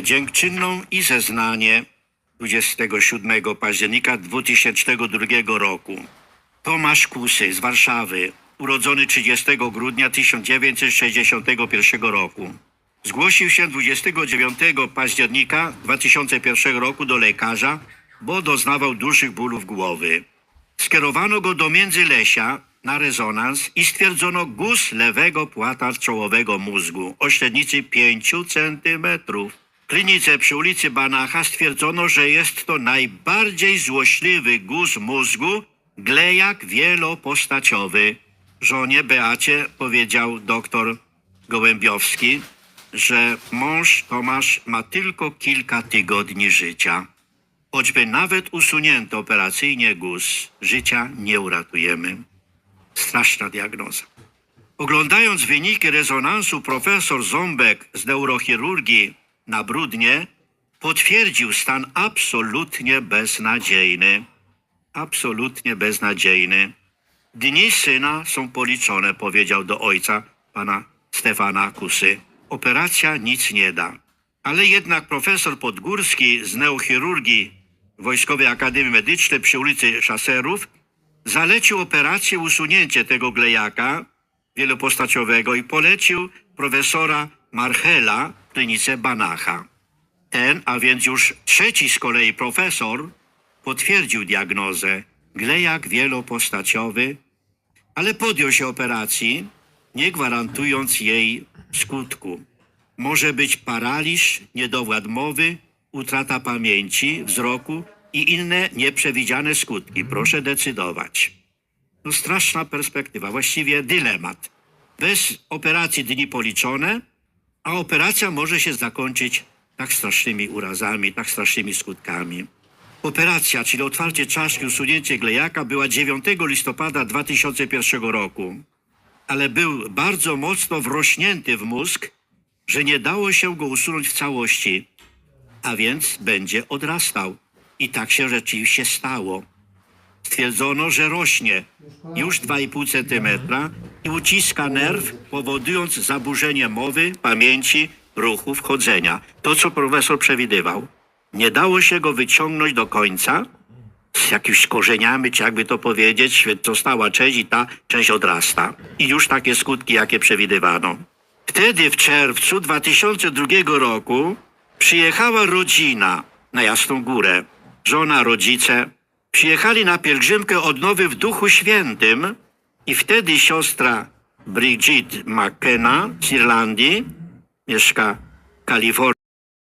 dziękczynną i zeznanie 27 października 2002 roku. Tomasz Kusy z Warszawy, urodzony 30 grudnia 1961 roku. Zgłosił się 29 października 2001 roku do lekarza, bo doznawał dużych bólów głowy. Skierowano go do Międzylesia na rezonans i stwierdzono guz lewego płata czołowego mózgu o średnicy 5 cm. Klinice przy ulicy Banacha stwierdzono, że jest to najbardziej złośliwy guz mózgu, glejak wielopostaciowy. Żonie Beacie powiedział doktor Gołębiowski, że mąż Tomasz ma tylko kilka tygodni życia. Choćby nawet usunięto operacyjnie guz, życia nie uratujemy. Straszna diagnoza. Oglądając wyniki rezonansu, profesor Ząbek z neurochirurgii na Brudnie potwierdził stan absolutnie beznadziejny. Absolutnie beznadziejny. Dni syna są policzone, powiedział do ojca pana Stefana Kusy. Operacja nic nie da. Ale jednak profesor Podgórski z neurochirurgii Wojskowej Akademii Medycznej przy ulicy Szaserów zalecił operację usunięcie tego glejaka wielopostaciowego i polecił profesora Marchela w klinice Banacha. Ten, a więc już trzeci z kolei profesor, potwierdził diagnozę glejak wielopostaciowy, ale podjął się operacji, nie gwarantując jej skutku. Może być paraliż, niedowład mowy, utrata pamięci, wzroku i inne nieprzewidziane skutki. Proszę decydować. No straszna perspektywa, właściwie dylemat. Bez operacji dni policzone, a operacja może się zakończyć tak strasznymi urazami, tak strasznymi skutkami. Operacja, czyli otwarcie czaszki, usunięcie glejaka, była 9 listopada 2001 roku, ale był bardzo mocno wrośnięty w mózg, że nie dało się go usunąć w całości, a więc będzie odrastał. I tak się rzeczywiście stało. Stwierdzono, że rośnie już 2,5 cm i uciska nerw, powodując zaburzenie mowy, pamięci, ruchów, chodzenia. To, co profesor przewidywał. Nie dało się go wyciągnąć do końca z jakimiś korzeniami, czy jakby to powiedzieć, została część i ta część odrasta. I już takie skutki, jakie przewidywano. Wtedy w czerwcu 2002 roku przyjechała rodzina na Jasną Górę. Żona, rodzice przyjechali na pielgrzymkę odnowy w Duchu Świętym i wtedy siostra Bridget McKenna z Irlandii, mieszka w Kalifornii,